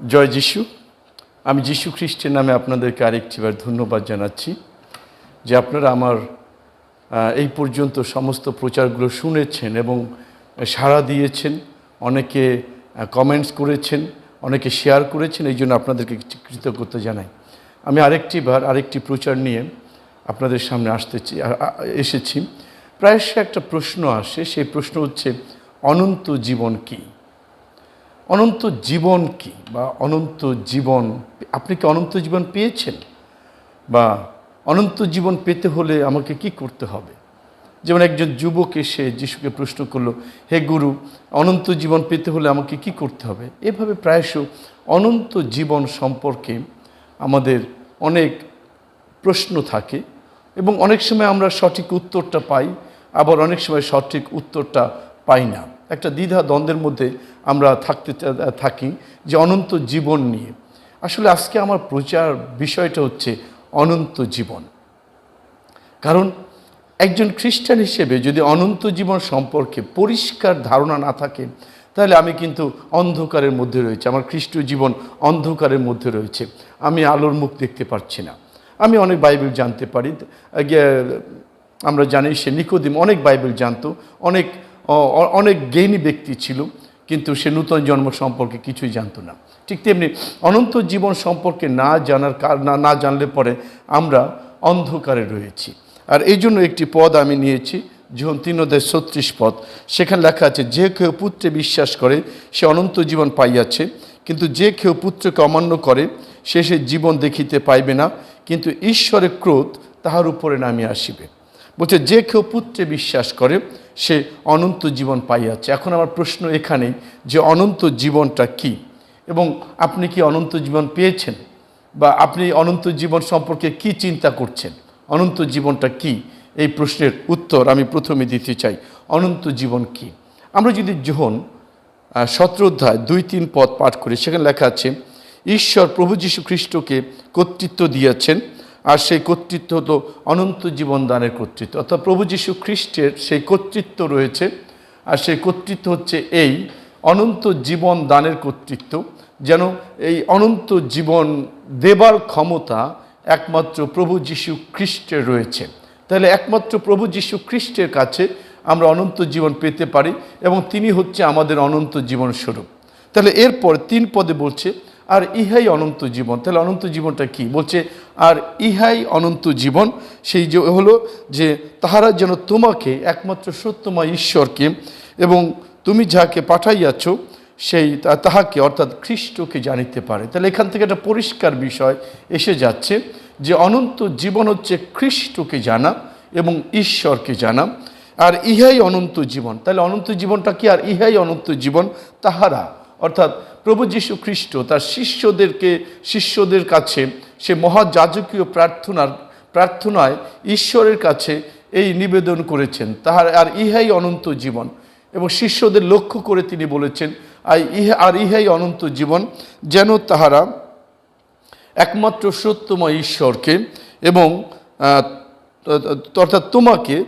জয় যিশু। আমি যিশু খ্রিস্টের নামে আপনাদেরকে আরেকটিবার ধন্যবাদ জানাচ্ছি যে আপনারা আমার এই পর্যন্ত সমস্ত প্রচারগুলো শুনেছেন এবং সাড়া দিয়েছেন, অনেকে কমেন্টস করেছেন, অনেকে শেয়ার করেছেন, এই জন্য আপনাদেরকে কৃতজ্ঞতা জানাই। আমি আরেকটি বার আরেকটি প্রচার নিয়ে আপনাদের সামনে আসতে এসেছি। প্রায়শ একটা প্রশ্ন আসে, সেই প্রশ্ন হচ্ছে, অনন্ত জীবন কী? অনন্ত জীবন কি? বা অনন্ত জীবন, আপনি কি অনন্ত জীবন পেয়েছেন? বা অনন্ত জীবন পেতে হলে আমাকে কি করতে হবে? যেমন একজন যুবক এসে যিশুকে প্রশ্ন করল, হে গুরু, অনন্ত জীবন পেতে হলে আমাকে কি করতে হবে? এভাবে প্রায়শ অনন্ত জীবন সম্পর্কে আমাদের অনেক প্রশ্ন থাকে এবং অনেক সময় আমরা সঠিক উত্তরটা পাই, আবার অনেক সময় সঠিক উত্তরটা পাই না। একটা দ্বিধা দ্বন্দ্বের মধ্যে আমরা থাকতে থাকি যে অনন্ত জীবন নিয়ে। আসলে আজকে আমার প্রচার বিষয়টা হচ্ছে অনন্ত জীবন। কারণ একজন খ্রিস্টান হিসেবে যদি অনন্ত জীবন সম্পর্কে পরিষ্কার ধারণা না থাকে, তাহলে আমি কিন্তু অন্ধকারের মধ্যে রয়েছে, আমার খ্রিস্ট জীবন অন্ধকারের মধ্যে রয়েছে, আমি আলোর মুখ দেখতে পাচ্ছি না। আমি অনেক বাইবেল জানতে পারি আমরা জানি সে নিকোদিম অনেক বাইবেল জানতো, অনেক অনেক জ্ঞানী ব্যক্তি ছিল কিন্তু সে নূতন জন্ম সম্পর্কে কিছুই জানতো না। ঠিক তেমনি অনন্ত জীবন সম্পর্কে না জানার না না জানলে পরে আমরা অন্ধকারে রয়েছি। আর এই জন্য একটি পদ আমি নিয়েছি, যখন তিন ছত্রিশ পদ। সেখানে লেখা আছে, যে কেউ পুত্রে বিশ্বাস করে, সে অনন্ত জীবন পাইয়াছে, কিন্তু যে কেউ পুত্রকে অমান্য করে, সে সে জীবন দেখিতে পাইবে না, কিন্তু ঈশ্বরের ক্রোধ তাহার উপরে নামিয়ে আসিবে। বলছে, যে কেউ পুত্রে বিশ্বাস করে সে অনন্ত জীবন পাইয়াছে। এখন আমার প্রশ্ন এখানেই যে অনন্ত জীবনটা কি? এবং আপনি কি অনন্ত জীবন পেয়েছেন? বা আপনি অনন্ত জীবন সম্পর্কে কি চিন্তা করছেন? অনন্ত জীবনটা কি? এই প্রশ্নের উত্তর আমি প্রথমে দিতে চাই। অনন্ত জীবন কি? আমরা যদি যোহন সতেরো অধ্যায় দুই তিন পদ পাঠ করি, সেখানে লেখা আছে, ঈশ্বর প্রভু যীশু খ্রিস্টকে কর্তৃত্ব দিয়েছেন আর সেই কর্তৃত্ব হলো অনন্ত জীবন দানের কর্তৃত্ব। অর্থাৎ প্রভু যীশু খ্রিস্টের সেই কর্তৃত্ব রয়েছে, আর সেই কর্তৃত্ব হচ্ছে এই অনন্ত জীবন দানের কর্তৃত্ব, যেন এই অনন্ত জীবন দেবার ক্ষমতা একমাত্র প্রভু যীশু খ্রিস্টের রয়েছে। তাহলে একমাত্র প্রভু যীশু খ্রিস্টের কাছে আমরা অনন্ত জীবন পেতে পারি এবং তিনি হচ্ছে আমাদের অনন্ত জীবন স্বরূপ। তাহলে এরপর তিন পদে বলছে আর ইহাই অনন্ত জীবন। তাহলে অনন্ত জীবনটা কি? বলছে, আর ইহাই অনন্ত জীবন সেই যে হলো যে তাহারা যেন তোমাকে একমাত্র সত্যময় ঈশ্বরকে এবং তুমি যাকে পাঠাইয়াছ, সেই তাহাকে অর্থাৎ খ্রিস্টকে জানিতে পারে। তাহলে এখান থেকে একটা পরিষ্কার বিষয় এসে যাচ্ছে যে অনন্ত জীবন হচ্ছে খ্রিস্টকে জানা এবং ঈশ্বরকে জানা। আর ইহাই অনন্ত জীবন। তাহলে অনন্ত জীবনটা কি? আর ইহাই অনন্ত জীবন তাহারা। অর্থাৎ প্রভু যীশু খ্রিস্ট, তার শিষ্যদেরকে, শিষ্যদের কাছে সে মহাযাজকীয় প্রার্থনার, প্রার্থনায় ঈশ্বরের কাছে এই নিবেদন করেছেন। তাহার, আর ইহাই অনন্ত জীবন। এবং শিষ্যদের লক্ষ্য করে তিনি বলেছেন আর ইহা, আর ইহাই অনন্ত জীবন, যেন তাহারা একমাত্র সত্যময় ঈশ্বরকে এবং অর্থাৎ তোমাকে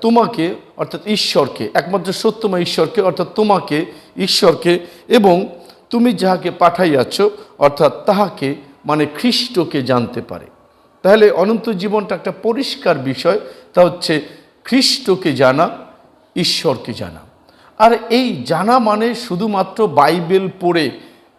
তোমাকে, অর্থাৎ ঈশ্বরকে, একমাত্র সত্যময় ঈশ্বরকে, অর্থাৎ তোমাকে, ঈশ্বরকে, এবং তুমি যাহাকে পাঠাইয়াছ, অর্থাৎ তাহাকে মানে খ্রিস্টকে জানতে পারে। তাহলে অনন্ত জীবনটা একটা পরিষ্কার বিষয়, তা হচ্ছে খ্রিস্টকে জানা, ঈশ্বরকে জানা। আর এই জানা মানে শুধুমাত্র বাইবেল পড়ে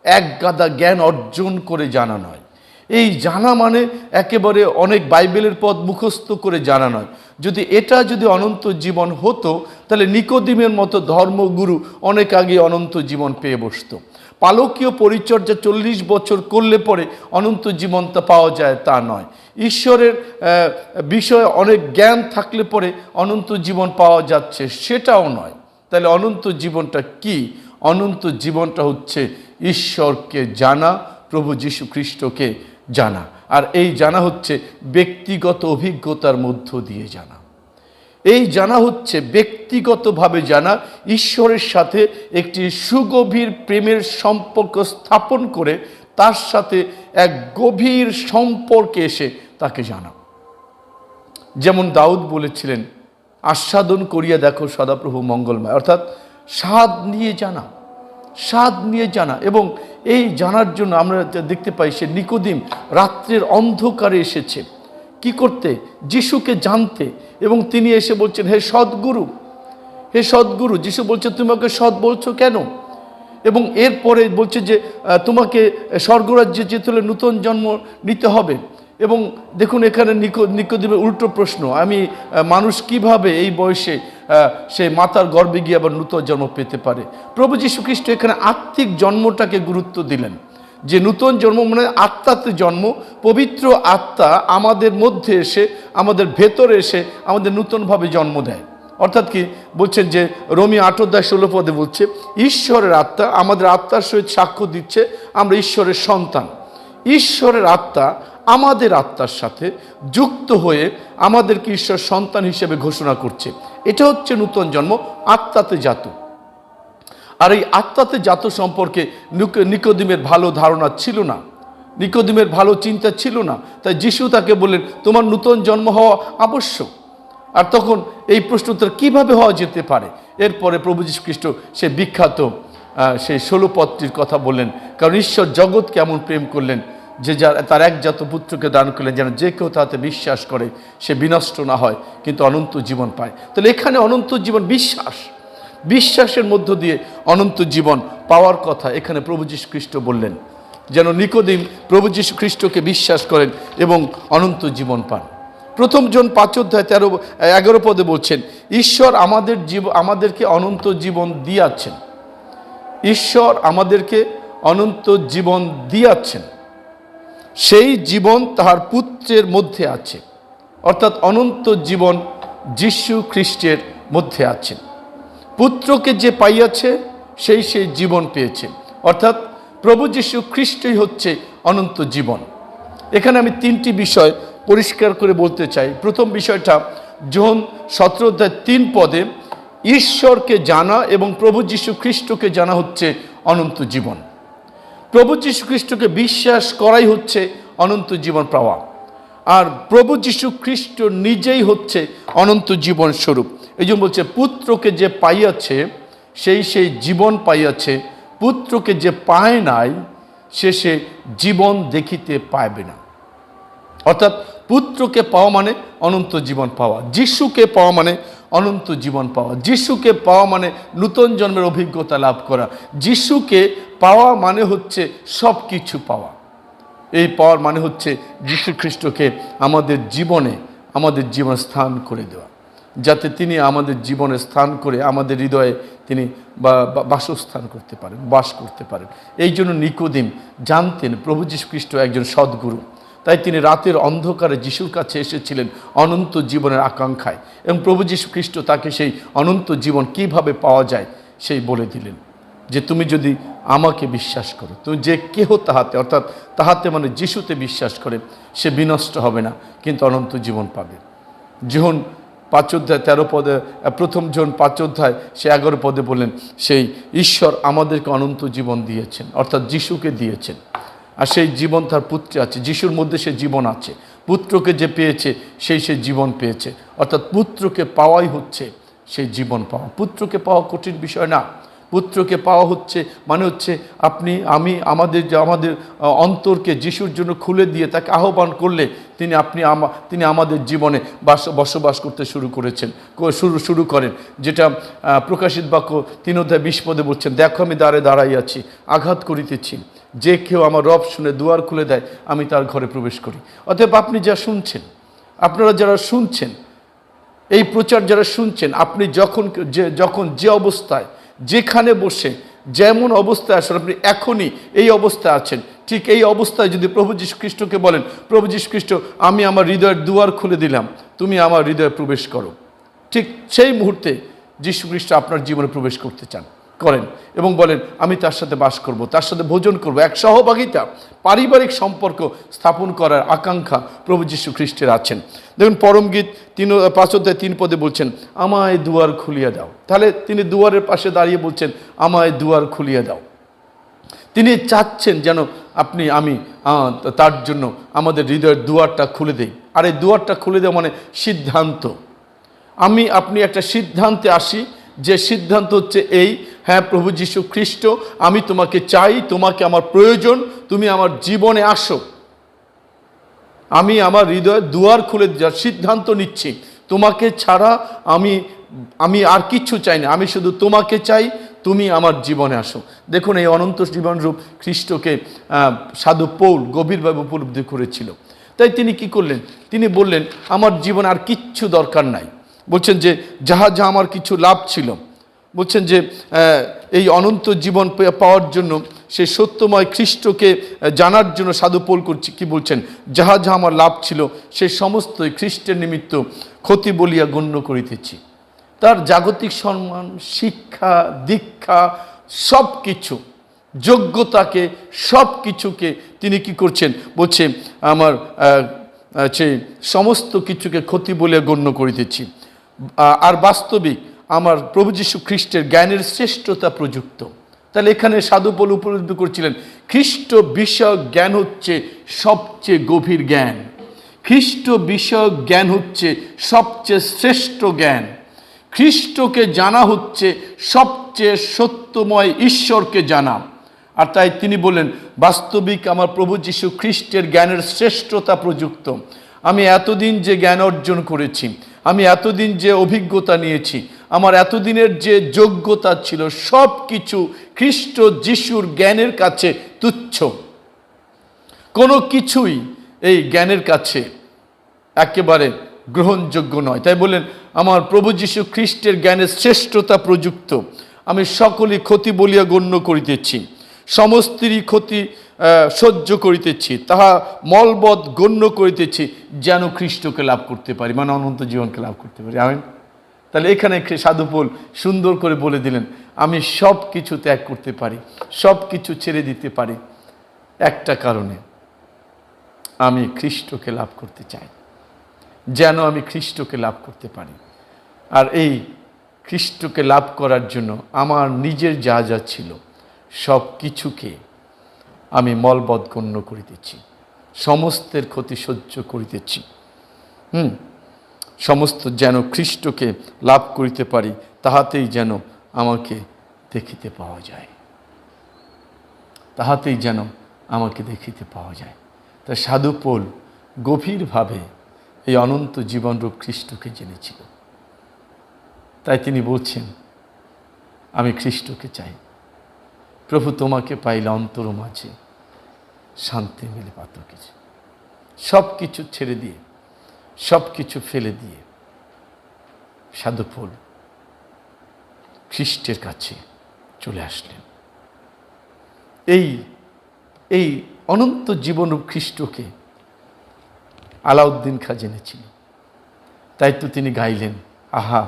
এক গাদা জ্ঞান অর্জন করে জানা নয়। এই জানা মানে একেবারে অনেক বাইবেলের পদ মুখস্থ করে জানা নয়। যদি এটা যদি অনন্ত জীবন হতো, তাহলে নিকোদিমের মতো ধর্মগুরু অনেক আগে অনন্ত জীবন পেয়ে বসতো। পালকীয় পরিচর্যা চল্লিশ বছর করলে পরে অনন্ত জীবনটা পাওয়া যায় তা নয়। ঈশ্বরের বিষয়ে অনেক জ্ঞান থাকলে পরে অনন্ত জীবন পাওয়া যাচ্ছে সেটাও নয়। তাহলে অনন্ত জীবনটা কি? অনন্ত জীবনটা হচ্ছে ঈশ্বরকে জানা, প্রভু যীশু খ্রিস্টকে জানা। আর এই জানা হচ্ছে ব্যক্তিগত অভিজ্ঞতার মধ্য দিয়ে জানা। এই জানা হচ্ছে ব্যক্তিগতভাবে জানা ঈশ্বরের সাথে একটি সুগভীর প্রেমের সম্পর্ক স্থাপন করে তার সাথে এক গভীর সম্পর্কে এসে তাকে জানা। যেমন দাউদ বলেছিলেন, আস্বাদন করিয়া দেখো সদাপ্রভু মঙ্গলময়। অর্থাৎ স্বাদ নিয়ে জানা। স্বাদ নিয়ে জানা। এবং এই জানার জন্য আমরা দেখতে পাই, সে নিকোদিম রাত্রের অন্ধকারে এসেছে। কি করতে? যিশুকে জানতে। এবং তিনি এসে বলছেন, হে সদ্গুরু হে সদ্গুরু, যিশু বলছে, তুমি আমাকে সৎ বলছো কেন? এবং এরপরে বলছে যে তোমাকে স্বর্গরাজ্যে যেতে হলে নূতন জন্ম নিতে হবে। এবং দেখুন, এখানে নিকো, নিকোদিমের উল্টো প্রশ্ন, আমি মানুষ কীভাবে এই বয়সে সে মাতার গর্বে গিয়ে আবার নূতন জন্ম পেতে পারে। প্রভু যীশু খ্রিস্ট এখানে আত্মিক জন্মটাকে গুরুত্ব দিলেন। যে নূতন জন্ম মানে আত্মাতে জন্ম, পবিত্র আত্মা আমাদের মধ্যে এসে, আমাদের ভেতরে এসে আমাদের নূতনভাবে জন্ম দেয়। অর্থাৎ কি? বলছেন যে রমি আটোদ্দায় ষোলো পদে বলছে, ঈশ্বরের আত্মা আমাদের আত্মার সহিত সাক্ষ্য দিচ্ছে, আমরা ঈশ্বরের সন্তান। ঈশ্বরের আত্মা আমাদের আত্মার সাথে যুক্ত হয়ে আমাদেরকে ঈশ্বর সন্তান হিসেবে ঘোষণা করছে। এটা হচ্ছে নূতন জন্ম, আত্মাতে জাত। আর এই আত্মাতে জাত সম্পর্কে নিক- নিকোদিমের ভালো ধারণা ছিল না। নিকোদিমের ভালো চিন্তা ছিল না। তাই যিশু তাকে বললেন, তোমার নূতন জন্ম হওয়া আবশ্যক। আর তখন এই প্রশ্ন উত্তর কীভাবে হওয়া যেতে পারে? এরপরে প্রভু যীশু খ্রিস্ট সে বিখ্যাত সেই ষোলো পদটির কথা বললেন, কারণ ঈশ্বর জগৎ কেমন প্রেম করলেন যে যার তার একজাত পুত্রকে দান করলেন যেন যে কেউ তাতে বিশ্বাস করে, সে বিনষ্ট না হয়, কিন্তু অনন্ত জীবন পায়। তাহলে এখানে অনন্ত জীবন বিশ্বাস। বিশ্বাসের মধ্য দিয়ে অনন্ত জীবন পাওয়ার কথা এখানে প্রভু যীশু খ্রিস্ট বললেন। যেন নিকোদিন প্রভু যীশু খ্রিস্টকে বিশ্বাস করেন এবং অনন্ত জীবন পান। প্রথম জন পাঁচ অধ্যায় তেরো, এগারো পদে বলছেন, ঈশ্বর আমাদের জীব, আমাদেরকে অনন্ত জীবন দিয়াছেন। ঈশ্বর আমাদেরকে অনন্ত জীবন দিয়াছেন। সেই জীবন তাহার পুত্রের মধ্যে আছে, অর্থাৎ অনন্ত জীবন যিশু খ্রিস্টের মধ্যে আছেন পুত্রকে যে পাইয়াছে, সেই সেই জীবন পেয়েছে। অর্থাৎ প্রভু যীশু খ্রিস্টই হচ্ছে অনন্ত জীবন। এখানে আমি তিনটি বিষয় পরিষ্কার করে বলতে চাই। প্রথম বিষয়টা যোহন সতেরো অধ্যায় তিন পদে, ঈশ্বরকে জানা এবং প্রভু যীশু খ্রিস্টকে জানা হচ্ছে অনন্ত জীবন। প্রভু যীশু খ্রিস্টকে বিশ্বাস করাই হচ্ছে অনন্ত জীবন পাওয়া। আর প্রভু যীশু খ্রিস্ট নিজেই হচ্ছে অনন্ত জীবন স্বরূপ। এই জন্য বলছে, পুত্রকে যে পাইয়াছে, সেই সেই জীবন পাইয়াছে, পুত্রকে যে পায় নাই, সে সে জীবন দেখিতে পাইবে না। অর্থাৎ পুত্রকে পাওয়া মানে অনন্ত জীবন পাওয়া, যিশুকে পাওয়া মানে অনন্ত জীবন পাওয়া, যিশুকে পাওয়া মানে নূতন জন্মের অভিজ্ঞতা লাভ করা, যিশুকে পাওয়া মানে হচ্ছে সব কিছু পাওয়া। এই পাওয়ার মানে হচ্ছে যীশু খ্রিস্টকে আমাদের জীবনে, আমাদের জীবন স্থান করে দেওয়া। যাতে তিনি আমাদের জীবনে স্থান করে আমাদের হৃদয়ে তিনি বাসস্থান করতে পারেন, বাস করতে পারেন। এই জন্য নিকোদিম জানতেন প্রভু যীশু খ্রিস্ট একজন সদ্গুরু। তাই তিনি রাতের অন্ধকারে যিশুর কাছে এসেছিলেন অনন্ত জীবনের আকাঙ্ক্ষায়। এবং প্রভু যীশু খ্রিস্ট তাকে সেই অনন্ত জীবন কীভাবে পাওয়া যায়, সেই বলে দিলেন। যে তুমি যদি আমাকে বিশ্বাস করো, তুমি যে কেহ তাহাতে, অর্থাৎ তাহাতে মানে যিশুতে বিশ্বাস করে, সে বিনষ্ট হবে না, কিন্তু অনন্ত জীবন পাবে। যখন পাঁচ অধ্যায়, তেরো পদে প্রথম জন পাঁচ অধ্যায়, সে এগারো পদে বললেন, সেই ঈশ্বর আমাদেরকে অনন্ত জীবন দিয়েছেন, অর্থাৎ যিশুকে দিয়েছেন। আর সেই জীবন তার পুত্রে আছে, যিশুর মধ্যে সে জীবন আছে। পুত্রকে যে পেয়েছে, সেই সে জীবন পেয়েছে। অর্থাৎ পুত্রকে পাওয়াই হচ্ছে সেই জীবন পাওয়া। পুত্রকে পাওয়া কঠিন বিষয় না। পুত্রকে পাওয়া হচ্ছে মানে হচ্ছে আপনি, আমি, আমাদের যে আমাদের অন্তরকে যিশুর জন্য খুলে দিয়ে তাকে আহ্বান করলে তিনি আপনি তিনি আমাদের জীবনে বাস, বসবাস করতে শুরু করেছেন শুরু শুরু করেন। যেটা প্রকাশিত বাক্য তিন অধ্যায় বিশ পদে বলছেন, দেখো, আমি দ্বারে দাঁড়াইয়াছি আঘাত করিতেছি। যে কেউ আমার রব শুনে দুয়ার খুলে দেয়, আমি তার ঘরে প্রবেশ করি। অতএব আপনি যা শুনছেন, আপনারা যারা শুনছেন, এই প্রচার যারা শুনছেন, আপনি যখন, যে যখন যে অবস্থায় যেখানে বসে যেমন অবস্থায় আসেন আপনি এখনই এই অবস্থায় আছেন। ঠিক এই অবস্থায় যদি প্রভু যীশু খ্রিস্টকে বলেন, প্রভু যীশু খ্রিস্ট আমি আমার হৃদয়ের দুয়ার খুলে দিলাম, তুমি আমার হৃদয়ে প্রবেশ করো। ঠিক সেই মুহূর্তে যীশু খ্রিস্ট আপনার জীবনে প্রবেশ করতে চান। করেন এবং বলেন, আমি তার সাথে বাস করব, তার সাথে ভোজন করব। এক সহভাগিতা, পারিবারিক সম্পর্ক স্থাপন করার আকাঙ্ক্ষা প্রভু যীশু খ্রিস্টের আছেন। দেখুন পরমগীত তিন, পাঁচ অধ্যায় তিন পদে বলছেন, আমায় দুয়ার খুলিয়ে দাও। তাহলে তিনি দুয়ারের পাশে দাঁড়িয়ে বলছেন, আমায় দুয়ার খুলিয়ে দাও। তিনি চাচ্ছেন যেন আপনি, আমি তার জন্য আমাদের হৃদয়ের দুয়ারটা খুলে দেই। আর এই দুয়ারটা খুলে দেওয়া মানে সিদ্ধান্ত। আমি, আপনি একটা সিদ্ধান্তে আসি, যে সিদ্ধান্ত হচ্ছে এই হ্যাঁ প্রভু যীশু খ্রিস্ট, আমি তোমাকে চাই, তোমাকে আমার প্রয়োজন, তুমি আমার জীবনে আসো। আমি আমার হৃদয়ের দুয়ার খুলে দেওয়ার সিদ্ধান্ত নিচ্ছি। তোমাকে ছাড়া আমি আমি আর কিচ্ছু চাই না, আমি শুধু তোমাকে চাই, তুমি আমার জীবনে আসো। দেখুন, এই অনন্ত জীবনরূপ খ্রিস্টকে সাধু পৌল গভীরভাবে উপলব্ধি করেছিল। তাই তিনি কি করলেন? তিনি বললেন, আমার জীবন আর কিচ্ছু দরকার নাই। বলছেন যে যাহা যা আমার কিছু লাভ ছিল। বলছেন যে এই অনন্ত জীবন পাওয়ার জন্য সে সত্যময় খ্রিস্টকে জানার জন্য সাধু পোল করছি, কি বলছেন? যাহা যাহা আমার লাভ ছিল, সে সমস্তই খ্রিস্টের নিমিত্ত ক্ষতি বলিয়া গণ্য করিতেছি। তার জাগতিক সম্মান, শিক্ষা, দীক্ষা সব কিছু যোগ্যতাকে সব কিছুকে তিনি কি করছেন? বলছে, আমার সে সমস্ত কিছুকে ক্ষতি বলে গণ্য করিতেছি। আর বাস্তবিক আমার প্রভু যীশু খ্রিস্টের জ্ঞানের শ্রেষ্ঠতা প্রযুক্ত। তাহলে এখানে সাধুপল উপলব্ধি করছিলেন, খ্রিস্ট বিষয়ক জ্ঞান হচ্ছে সবচেয়ে গভীর জ্ঞান। খ্রিস্ট বিষয়ক জ্ঞান হচ্ছে সবচেয়ে শ্রেষ্ঠ জ্ঞান। খ্রিস্টকে জানা হচ্ছে সবচেয়ে সত্যময় ঈশ্বরকে জানা। আর তাই তিনি বললেন, বাস্তবিক আমার প্রভু যীশু খ্রিস্টের জ্ঞানের শ্রেষ্ঠতা প্রযুক্ত। আমি এতদিন যে জ্ঞান অর্জন করেছি আমি এতদিন যে অভিজ্ঞতা নিয়েছি, আমার এতদিনের যে যোগ্যতা ছিল সব কিছু খ্রিস্ট যিশুর জ্ঞানের কাছে তুচ্ছ। কোনো কিছুই এই জ্ঞানের কাছে একেবারে গ্রহণযোগ্য নয়। তাই বললেন, আমার প্রভু যীশু খ্রিস্টের জ্ঞানের শ্রেষ্ঠতা প্রযুক্ত। আমি সকলই ক্ষতি বলিয়া গণ্য করিতেছি। সমস্তেরই ক্ষতি সহ্য করিতেছি, তাহা মলবৎ গণ্য করিতেছি, যেন খ্রিস্টকে লাভ করতে পারি মানে অনন্ত জীবনকে লাভ করতে পারি। আমি তাহলে এখানে সাধুপোল সুন্দর করে বলে দিলেন, আমি সব কিছু ত্যাগ করতে পারি সব কিছু ছেড়ে দিতে পারি, একটা কারণে, আমি খ্রিস্টকে লাভ করতে চাই, যেন আমি খ্রিস্টকে লাভ করতে পারি। আর এই খ্রিস্টকে লাভ করার জন্য আমার নিজের যা যা ছিল সব কিছুকে আমি মলবৎ গণ্য করিতেছি, সমস্তের ক্ষতি সহ্য করিতেছি। হুম? সমস্ত যেন খ্রিস্টকে লাভ করিতে পারি, তাহাতেই যেন আমাকে দেখিতে পাওয়া যায়। তাহাতেই যেন আমাকে দেখিতে পাওয়া যায়। তা সাধু পোল গভীরভাবে এই অনন্ত জীবনরূপ খ্রিস্টকে জেনেছিল। তাই তিনি বলছেন, আমি খ্রিস্টকে চাই। প্রভু তোমাকে পাইলে অন্তর মাঝে শান্তি মিলে পাত্র কিছু সব কিছু ছেড়ে দিয়ে, সব কিছু ফেলে দিয়ে সাধু পোল খ্রিস্টের কাছে চলে আসলেন। এই এই অনন্ত জীবন খ্রিস্টকে আলাউদ্দিন খা জেনেছিল তাই তো তিনি গাইলেন, আহা,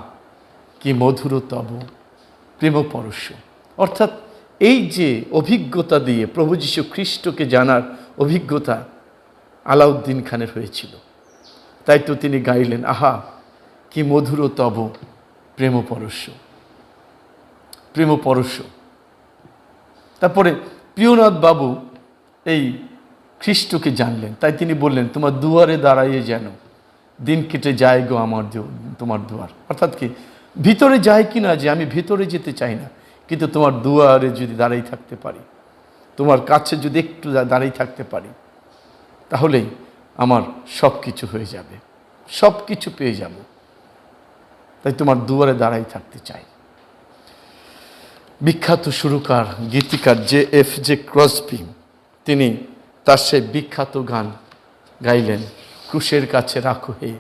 কি মধুর তব প্রেম পরশ অর্থাৎ এই যে অভিজ্ঞতা দিয়ে প্রভু যীশু খ্রিস্টকে জানার অভিজ্ঞতা আলাউদ্দিন খানের হয়েছিল, তাই তো তিনি গাইলেন, আহা, কি মধুর তব প্রেম পরশ প্রেম পরশ তারপরে প্রিয়নাথ বাবু এই খ্রিস্টকে জানলেন, তাই তিনি বললেন, তোমার দুয়ারে দাঁড়াইয়ে যেন দিন কেটে যায় গো আমার তোমার দুয়ার। অর্থাৎ কি, ভিতরে যায় কি না যে আমি ভিতরে যেতে চাই না কিন্তু তোমার দুয়ারে যদি দাঁড়িয়ে থাকতে পারি, তোমার কাছে যদি একটু দাঁড়িয়ে থাকতে পারি, তাহলেই আমার সব কিছু হয়ে যাবে সব কিছু পেয়ে যাব। তাই তোমার দুয়ারে দাঁড়াই থাকতে চাই। বিখ্যাত সুরকার, গীতিকার জে এফ জে ক্রসবি, তিনি তার সেই বিখ্যাত গান গাইলেন, ক্রুশের কাছে রাখো হে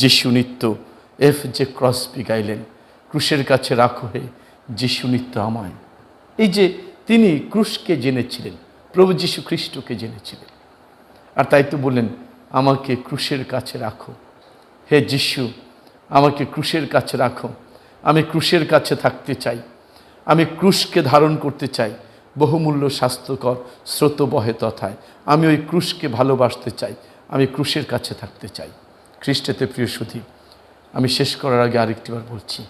যিশু নিত্য, এফ জে ক্রসবি গাইলেন, ক্রুশের কাছে রাখো হে যিশু নিত্য আমায়। এই যে তিনি ক্রুশকে জেনেছিলেন, প্রভু যীশু খ্রিস্টকে জেনেছিলেন। আর তাই তো বললেন, আমাকে ক্রুশের কাছে রাখো। হে যিশু, আমাকে ক্রুশের কাছে রাখো। আমি ক্রুশের কাছে থাকতে চাই। আমি ক্রুশকে ধারণ করতে চাই। বহুমূল্য স্বাস্থ্যকর স্রোত বহে তথায়। আমি ওই ক্রুশকে ভালোবাসতে চাই। আমি ক্রুশের কাছে থাকতে চাই। খ্রিস্টেতে প্রিয় সুধী, আমি শেষ করার আগে আরেকটিবার বলছি।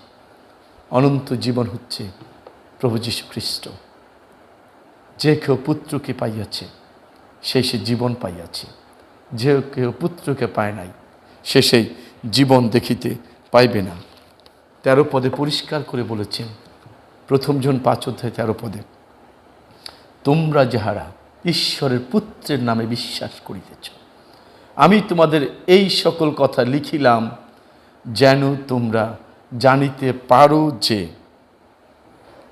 অনন্ত জীবন হচ্ছে প্রভু যীশু খ্রিস্ট। যে কেউ পুত্রকে পাইয়াছে সেই সে জীবন পাইয়াছে। যে কেউ পুত্রকে পায় নাই, সে সেই জীবন দেখিতে পাইবে না। তেরো পদে পরিষ্কার করে বলেছেন, প্রথম জন পাঁচ অধ্যায় তেরো পদে, তোমরা যাহারা ঈশ্বরের পুত্রের নামে বিশ্বাস করিতেছ, আমি তোমাদের এই সকল কথা লিখিলাম, যেন তোমরা জানিতে পারো যে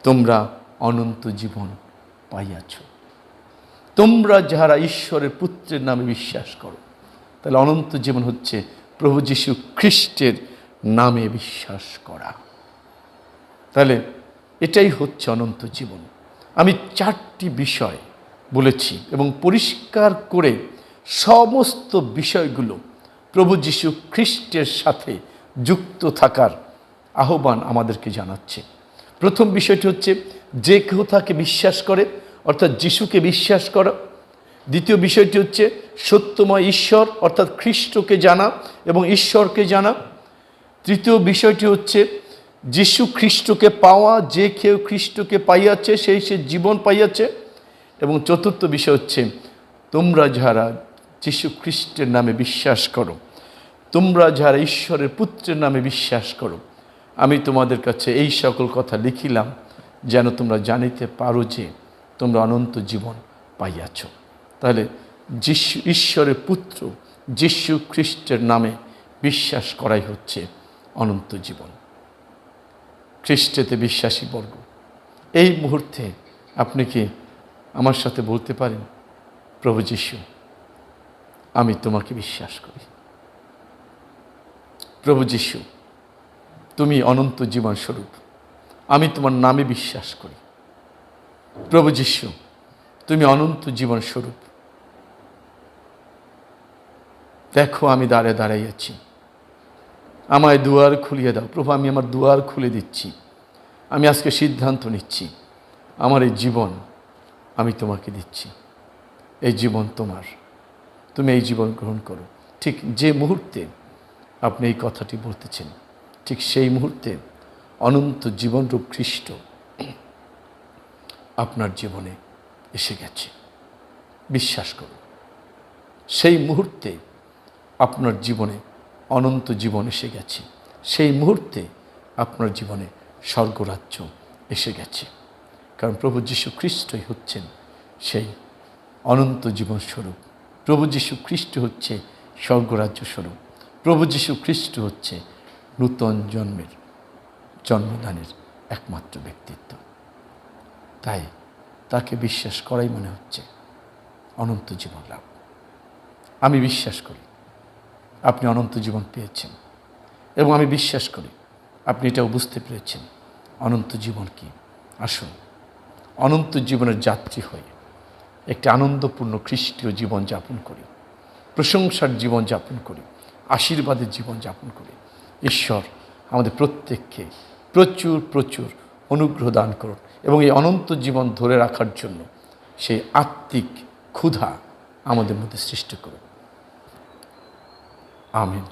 তোমরা অনন্ত জীবন পাইয়াছ। তোমরা যাহারা ঈশ্বরের পুত্রের নামে বিশ্বাস করো, তাহলে অনন্ত জীবন হচ্ছে প্রভু যীশু খ্রিস্টের নামে বিশ্বাস করা। তাহলে এটাই হচ্ছে অনন্ত জীবন। আমি চারটি বিষয় বলেছি এবং পরিষ্কার করে সমস্ত বিষয়গুলো প্রভু যীশু খ্রিস্টের সাথে যুক্ত থাকার আহ্বান আমাদেরকে জানাচ্ছে। প্রথম বিষয়টি হচ্ছে, যে কেউ তাকে বিশ্বাস করে, অর্থাৎ যিশুকে বিশ্বাস করা। দ্বিতীয় বিষয়টি হচ্ছে, সত্যময় ঈশ্বর, অর্থাৎ খ্রিস্টকে জানা এবং ঈশ্বরকে জানা। তৃতীয় বিষয়টি হচ্ছে, যিশু খ্রিস্টকে পাওয়া, যে কেউ খ্রিস্টকে পাইয়াছে, সেই সে জীবন পাইয়াছে। এবং চতুর্থ বিষয় হচ্ছে, তোমরা যারা যিশু খ্রিস্টের নামে বিশ্বাস করো, তোমরা যারা ঈশ্বরের পুত্রের নামে বিশ্বাস করো আমি তোমাদের কাছে এই সকল কথা লিখিলাম, যেন তোমরা জানিতে পারো যে তোমরা অনন্ত জীবন পাইয়াছ। তাহলে যিশু, ঈশ্বরের পুত্র যিশু খ্রিস্টের নামে বিশ্বাস করাই হচ্ছে অনন্ত জীবন। খ্রিস্টেতে বিশ্বাসী বর্গ, এই মুহূর্তে আপনি কি আমার সাথে বলতে পারেন, প্রভু যিশু, আমি তোমাকে বিশ্বাস করি। প্রভু যিশু তুমি অনন্ত জীবন স্বরূপ আমি তোমার নামে বিশ্বাস করি। প্রভু যিশু, তুমি অনন্ত জীবন স্বরূপ দেখো আমি দাঁড়ে দাঁড়াইয়াছি আমায় দুয়ার খুলিয়ে দাও। প্রভু, আমি আমার দুয়ার খুলে দিচ্ছি। আমি আজকে সিদ্ধান্ত নিচ্ছি, আমার এই জীবন আমি তোমাকে দিচ্ছি। এই জীবন তোমার। তুমি এই জীবন গ্রহণ করো। ঠিক যে মুহূর্তে আপনি এই কথাটি বলতেছেন ঠিক সেই মুহূর্তে অনন্ত জীবনরূপ খ্রিস্ট আপনার জীবনে এসে গেছে। বিশ্বাস করুন, সেই মুহূর্তে আপনার জীবনে অনন্ত জীবন এসে গেছে। সেই মুহূর্তে আপনার জীবনে স্বর্গরাজ্য এসে গেছে। কারণ প্রভু যীশু খ্রিস্টই হচ্ছেন সেই অনন্ত জীবন স্বরূপ। প্রভু যীশু খ্রিস্ট হচ্ছে স্বর্গরাজ্য স্বরূপ। প্রভু যীশু খ্রিস্ট হচ্ছে নূতন জন্মের জন্মদানের একমাত্র ব্যক্তিত্ব। তাই তাকে বিশ্বাস করাই মনে হচ্ছে অনন্ত জীবন লাভ। আমি বিশ্বাস করি আপনি অনন্ত জীবন পেয়েছেন এবং আমি বিশ্বাস করি আপনি এটাও বুঝতে পেরেছেন অনন্ত জীবন কি। আসুন, অনন্ত জীবনের যাত্রী হয়ে একটি আনন্দপূর্ণ খ্রিস্টীয় জীবন যাপন করি, প্রশংসার জীবন যাপন করি, আশীর্বাদের জীবন যাপন করি ঈশ্বর আমাদের প্রত্যেককে প্রচুর প্রচুর অনুগ্রহ দান করুন এবং এই অনন্ত জীবন ধরে রাখার জন্য সেই আত্মিক ক্ষুধা আমাদের মধ্যে সৃষ্টি করুন। আমিন।